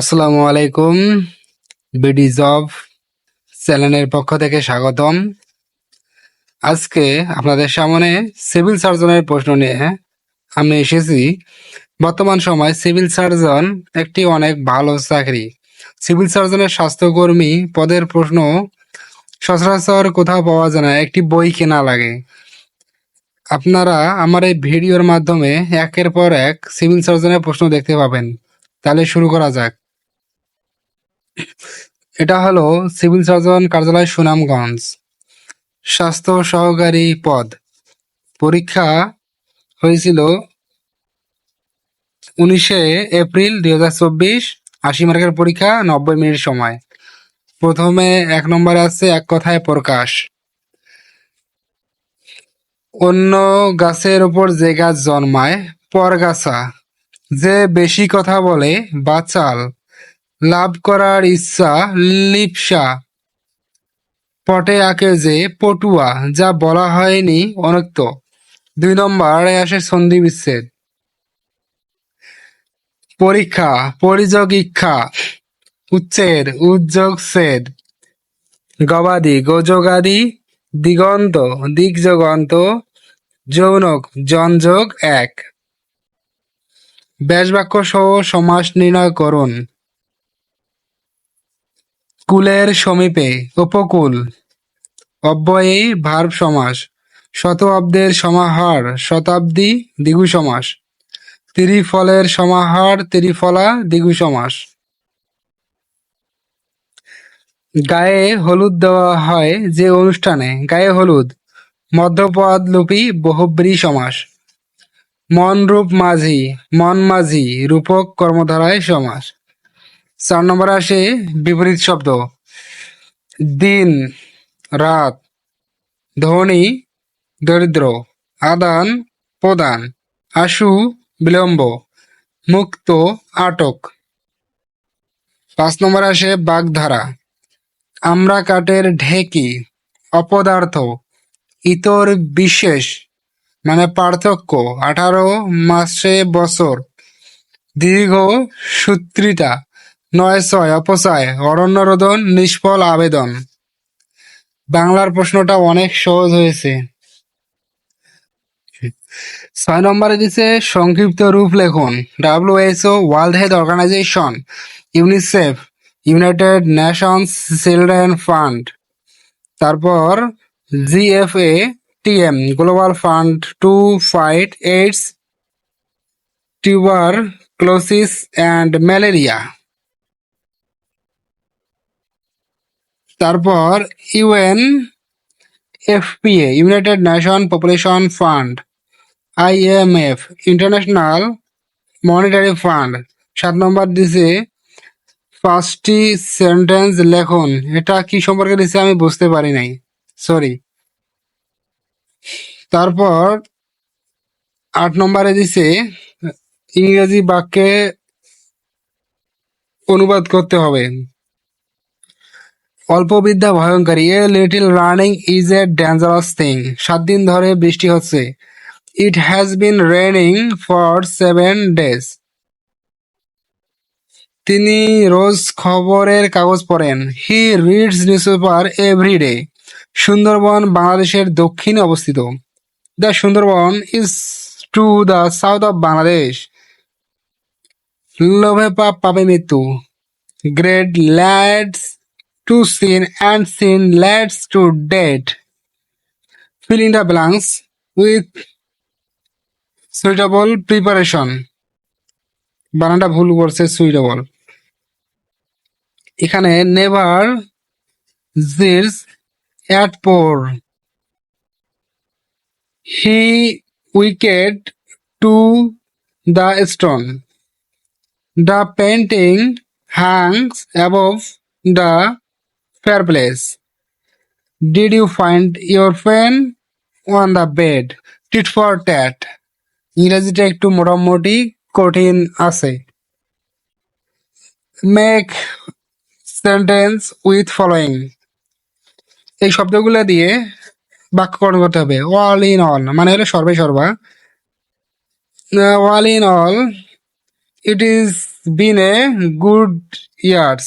আসসালামু আলাইকুম, BD job চ্যানেলের পক্ষ থেকে স্বাগতম। আজকে আপনাদের সামনে সিভিল সার্জনের প্রশ্ন নিয়ে আমি এসেছি। বর্তমান সময় সিভিল সার্জন একটি অনেক ভালো চাকরি। সিভিল সার্জনের স্বাস্থ্যকর্মী পদের প্রশ্ন, সচরাচর কোথাও পাওয়া যায় না, একটি বই কেনা লাগে। আপনারা আমার এই ভিডিওর মাধ্যমে একের পর এক সিভিল সার্জনের প্রশ্ন দেখতে পাবেন। তাহলে শুরু করা যাক। এটা হলো সিভিল সার্জন কার্যালয় সুনামগঞ্জ। স্বাস্থ্য সহকারী পদ। পরীক্ষা হয়েছিল উনিশে এপ্রিল দুই হাজার চব্বিশ, আশি মার্কের পরীক্ষা, নব্বই মিনিট সময়। প্রথমে এক নম্বরে আছে এক কথায় প্রকাশ। অন্য গাছের ওপর যে গাছ জন্মায়, পরগাছা। যে বেশি কথা বলে বা চাল লাভ করার ইচ্ছা লিপসা। পটে আঁকে যে পটুয়া, যা বলা হয়নি অনক্ত দুই নম্বরে আসে সন্ধি বিচ্ছেদ। পরীক্ষা, পরিযোগ ইচ্ছা, উচ্ছেদ, উদ্যোগ ছেদ গবাদি গোযোগাদি দিগন্ত দিক দিগজগন্ত, যৌনক, জনযোগ এক। ব্যাসবাক্য সহ সমাস নির্ণয় করুন। কুলের সমীপে উপকূল, অব্যয়ী ভার্ব সমাস শত অব্দের সমাহার, শতাব্দী দ্বিগু সমাস, ত্রিফলের সমাহার, ত্রিফলা দ্বিগু সমাস। গায়ে হলুদ দেওয়া হয় যে অনুষ্ঠানে, গায়ে হলুদ, মধ্যপদ লুপি বহুব্রী সমাস, মন রূপ মাঝি, মন মাঝি রূপক কর্মধারায় সমাস। চার নম্বর আসে, বিপরীত শব্দ। দিন, রাত, ধনী, দরিদ্র, আদান, প্রদান, আশু, বিলম্ব, মুক্ত, আটক। পাঁচ নম্বর আসে, বাগধারা। আমরা কাঠের ঢেকি, অপদার্থ, ইতর বিশেষ মানে পার্থক্য, আঠারো মাসে বছর, দীর্ঘ সূত্রিতা নয় ছয়, অপচয় অরণ্য অরণ্যরোদন নিষ্ফল আবেদন। বাংলার প্রশ্নটা অনেক সহজ হয়েছে। ছয় নম্বরে দিছে, সংক্ষিপ্ত রূপ লেখন। WHO, world health organisation, UNICEF, united nations children fund. তারপর GFA, TM, global fund to fight AIDS tuberculosis and malaria. তারপর UN FPA, united nation population fund, IMF, international monetary fund. সাত নম্বর দিছে, পাঁচটি সেন্টেন্স লেখন। এটা কি সম্পর্কে দিছে আমি বুঝতে পারি নাই। সরি তারপর আট নম্বরে দিছে, ইংরেজি বাক্যে অনুবাদ করতে হবে। অল্প বিদ্যা ভয়ঙ্করী। A little running is a dangerous thing সাত দিন ধরে বৃষ্টি হচ্ছে। It has been raining for seven days তিনি রোজ খবরের কাগজ পড়েন। He reads newspaper every day Sundarbans বাংলাদেশের দক্ষিণে অবস্থিত। The Sundarbans is to the south of Bangladesh লোভে পাপ পাবে মৃত্যু। Greed leads to sin and sin leads to death fill in the blanks with suitable preparation. বানানটা ভুল করছে সুইটেবল এখানে never jeers at poor he wicket to the stone the painting hangs above the fair place. Did you find your pen on the bed? tit for tat. ইংরেজিটা একটু মোটামুটি কঠিন আছে make sentence with following এই শব্দগুলো দিয়ে বাক্যকরণ করতে হবে অল ইন অল মানে হলো সর্বে সর্বা all in all it is been a good years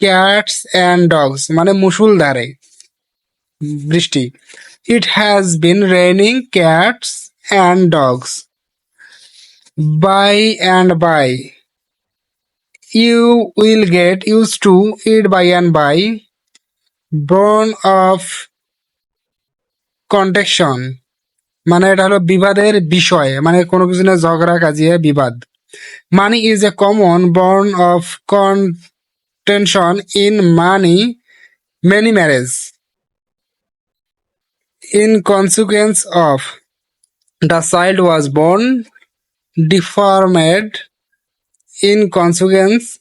cats and dogs মানে মুসুলধারে বৃষ্টি। It has been raining cats and dogs by and by you will get use to it by and by bone of contention মানে এটা হলো বিবাদের বিষয় মানে কোনো কিছু নিয়ে ঝগড়া, কাজিয়ে, বিবাদ। Money is a common bone of contention in money many marriage in consequence of, the child was born deformed. In consequence,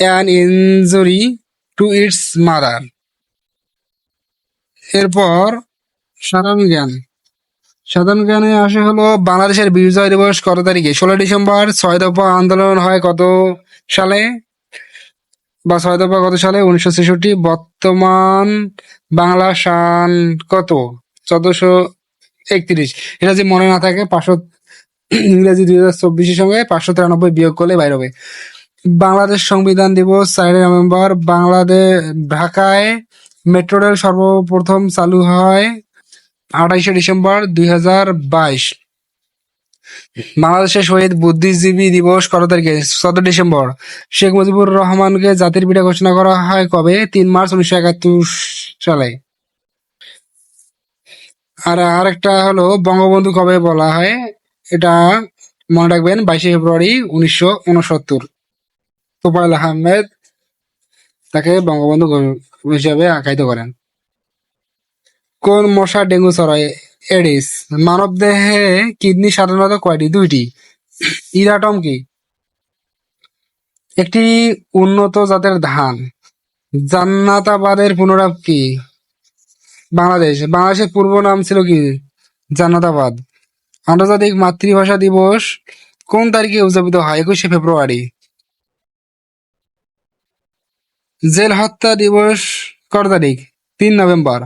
an injury to its mother. এরপর সাধারণ জ্ঞান। সাধারণ জ্ঞানে আসে হলো বাংলাদেশের বিজয় দিবস কত তারিখে? ষোলো ডিসেম্বর, ছয় দফা আন্দোলন হয় কত সালে? বা ছয় দফা কত সালে? উনিশশো ছেষট্টি। বর্তমান বাংলা সান কত? চোদ্দশো একত্রিশ। এটা যদি মনে না থাকে, পাঁচশো ইংরেজি দুই হাজার চব্বিশের সঙ্গে পাঁচশো তিরানব্বই বিয়োগ করলে বাইর হবে। বাংলাদেশ সংবিধান দিবস চারই নভেম্বর। বাংলাদেশ, ঢাকায় মেট্রো রেল সর্বপ্রথম চালু হয় আঠাইশে ডিসেম্বর দুই হাজার বাইশ। বাংলাদেশের শহীদ বুদ্ধিজীবী দিবস কত তারিখে? চোদ্দ ডিসেম্বর। শেখ মুজিবুর রহমানকে জাতির পিতা ঘোষণা করা হয় কবে? তিন মার্চ উনিশশো একাত্তর সালে। আর আরেকটা হলো, বঙ্গবন্ধু কবে বলা হয়? এটা মনে রাখবেন, বাইশে ফেব্রুয়ারি উনিশশো উনসত্তর। তোফায়েল আহমেদ তাকে বঙ্গবন্ধু হিসাবে আখ্যায়িত করেন। কোন মশা ডেঙ্গু ছড়ায়? এডিস, মানব দেহে কিডনি সাধারণত কয়টি? দুইটি। ইরাটম কি? একটি উন্নত জাতের ধান। জান্নাতাবাদের পুনরাব কি? বাংলাদেশ। বাংলাদেশের পূর্ব নাম ছিল কি? জান্নাতাবাদ। আন্তর্জাতিক মাতৃভাষা দিবস কোন তারিখে উদযাপিত হয়? একুশে ফেব্রুয়ারি। জেল হত্যা দিবস কত তারিখ? তিন নভেম্বর।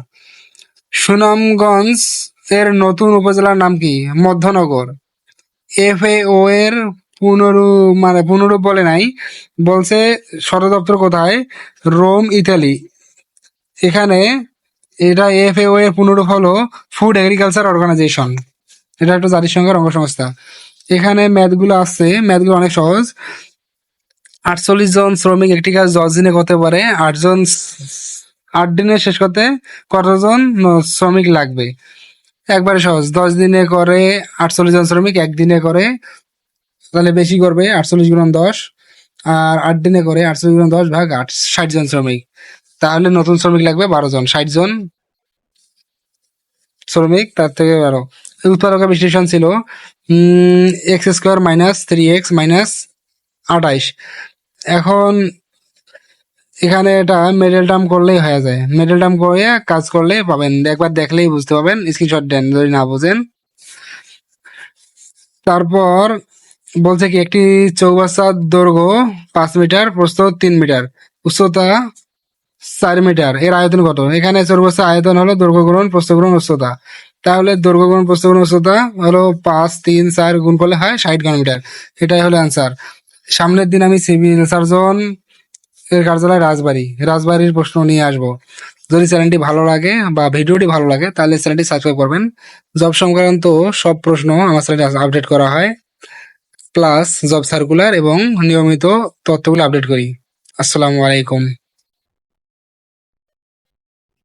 সুনামগঞ্জ এর নতুন উপজেলার নাম কি? মধ্যনগর। এফএও এর পুনরু মানে পুনরূপ বলে নাই, বলছে সদর দপ্তর কোথায়? Rome, Italy. এখানে এটা এফএও এর পুনরূপ হলো ফুড এগ্রিকালচার অর্গানাইজেশন এটা একটা জাতিসংঘের অঙ্গ সংস্থা এখানে ম্যাথগুলো আছে ম্যাথগুলো অনেক সহজ। আটচল্লিশ জন শ্রমিক একটি কাজ দশ দিনে করতে পারে। আটজন আট দিনে শেষ করতে কতজন শ্রমিক লাগবে? একবারে সহজ। দশ দিনে করে আটচল্লিশ জন শ্রমিক একদিনে করে, তাহলে বেশি করবে আটচল্লিশ গুণ দশ, আর আট দিনে করে আটচল্লিশ গুণ দশ ভাগ আট, ষাট জন শ্রমিক। তাহলে নতুন শ্রমিক লাগবে বারো জন, ষাট জন শ্রমিক, তার থেকে বারো। উৎপাদকের বিশ্লেষণ ছিল x square minus three x minus আঠাইশ। এখন এখানে এটা মেডেল টার্ম করলেই হয়ে যায়। মেডেল টার্ম করে কাজ করলে পাবেন। একবার দেখলেই বুঝতে পারবেন। স্ক্রিনশট দেন, যদি না বুঝেন। তারপর বলছে কি, একটি চৌবাচ্চার দৈর্ঘ্য পাঁচ মিটার, প্রস্থ তিন মিটার, উচ্চতা চার মিটার। এর আয়তন কত? এখানে চৌবাচ্চা আয়তন হলো দৈর্ঘ্য গুণন উচ্চতা। তাহলে দৈর্ঘ্য গুণন উচ্চতা হলো পাঁচ, তিন, চার গুণ করলে হয় ষাট ঘনমিটার। এটাই হলো অ্যান্সার সামনের দিন আমি সিভিল সার্জন এর কার্যালয় রাজবাড়ি। রাজবাড়ির প্রশ্ন নিয়ে আসব। যদি চ্যানেলটি ভালো লাগে বা ভিডিওটি ভালো লাগে, তাহলে চ্যানেলটি সাবস্ক্রাইব করবেন। জব সংক্রান্ত সব প্রশ্ন আমার চ্যানেলে আপডেট করা হয়। প্লাস জব সার্কুলার এবং নিয়মিত তথ্যগুলো আপডেট করি। আসসালামু আলাইকুম।